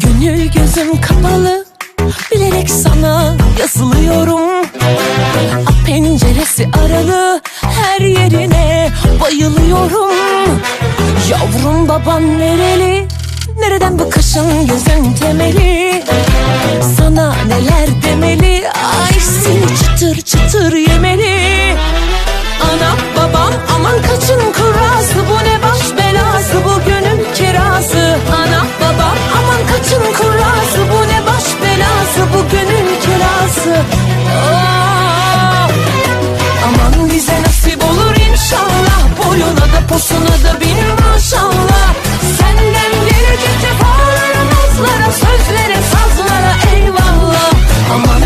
Gönül gözüm kapalı Bilerek sana yazılıyorum. A penceresi aralı Her yerine bayılıyorum. Yavrum baban nereli? Nereden bu kaşın gözün temeli? Sana neler demeli? Ay seni çıtır çıtır ya posuna da bir